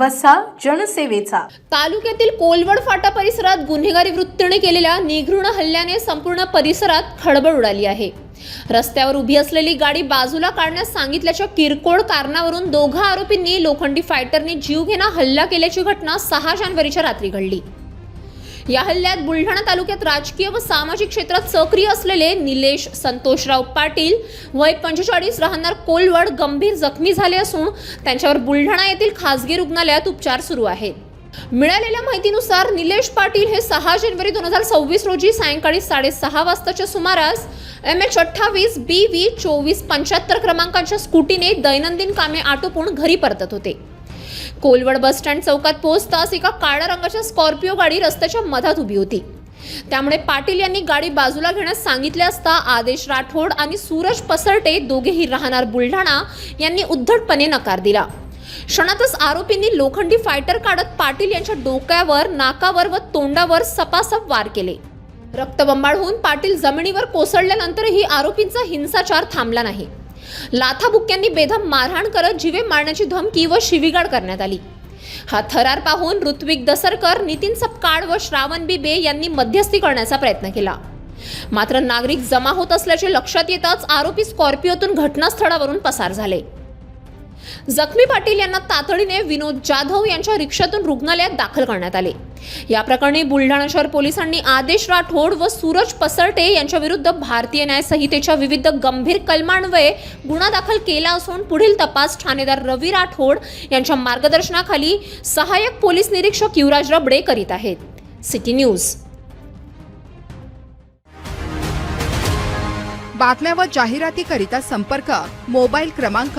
वसा जनसेवेचा. तालुक्यातील कोलवड फाटा परिसरात गुन्हेगारी वृत्तीने केलेल्या निघृण हल्ल्याने संपूर्ण परिसरात खळबळ उडाली आहे. रस्त्यावर उभी असलेली गाडी बाजूला काढण्यास सांगितल्याच्या किरकोळ कारणावरून दोघा आरोपींनी लोखंडी फायटरने जीवघेणा हल्ला केल्याची घटना सहा जानेवारीच्या रात्री घडली. या हल्ल्यात बुलढाणा तालुक्यात राजकीय व सामाजिक क्षेत्रात सक्रिय असलेले निलेश संतोषराव पाटील वय पंचेचाळीस राहणार कोलवड गंभीर जखमी झाले असून त्यांच्यावर बुलढाणा येथील खासगी रुग्णालयात उपचार सुरू आहेत. मिळालेल्या माहितीनुसार निलेश पाटील हे सहा जानेवारी दोन हजार सव्वीस रोजी सायंकाळी साडेसहा वाजताच्या सुमारास एम एच अठ्ठावीस बी व्ही चोवीस पंच्याहत्तर क्रमांकाच्या स्कूटीने दैनंदिन कामे आटोपून घरी परतत होते. कोलवड बस स्टँड चौकात पोहोचताच एका काळ्या रंगाच्या स्कॉर्पिओ गाडी रस्त्याच्या मधात उभी होती. त्यामुळे पाटील यांनी गाडी बाजूला घेण्यास सांगितले असता आदेश राठोड आणि सूरज पसरटे दोघेही राहणार बुलढाणा यांनी उद्धटपणे नकार दिला. क्षणातच आरोपींनी लोखंडी फायटर काढत पाटील यांच्या डोक्यावर नाकावर व तोंडावर सपासप वार केले. रक्तबंबाळ होऊन पाटील जमिनीवर कोसळल्यानंतरही आरोपींचा हिंसाचार थांबला नाही. लाथाबुक्क्यांनी बेधम मारहाण करत जीवे मारण्याची धमकी व शिवीगाळ करण्यात आली. हा थरार पाहून ऋत्विक दसरकर नितीन सपकाळ व श्रावण बिबे यांनी मध्यस्थी करण्याचा प्रयत्न केला. मात्र नागरिक जमा होत असल्याचे लक्षात येताच आरोपी स्कॉर्पिओतून घटनास्थळावरून पसार झाले. जखमी पाटील यांना तातडीने विनोद जाधव यांच्या रिक्षातून रुग्णालयात दाखल करण्यात आले. या प्रकरणी बुलढाणा शहर पोलिसांनी आदेश राठोड व सूरज पसरटे यांच्या विरुद्ध भारतीय न्याय संहितेच्या विविध गंभीर कलमान्वये गुन्हा दाखल केला असून पुढील तपास ठाणेदार रवी राठोड यांच्या मार्गदर्शनाखाली सहाय्यक पोलीस निरीक्षक युवराज रबडे करीत आहेत. City news. बातम्या व जाहिरातीकरिता संपर्क मोबाईल क्रमांक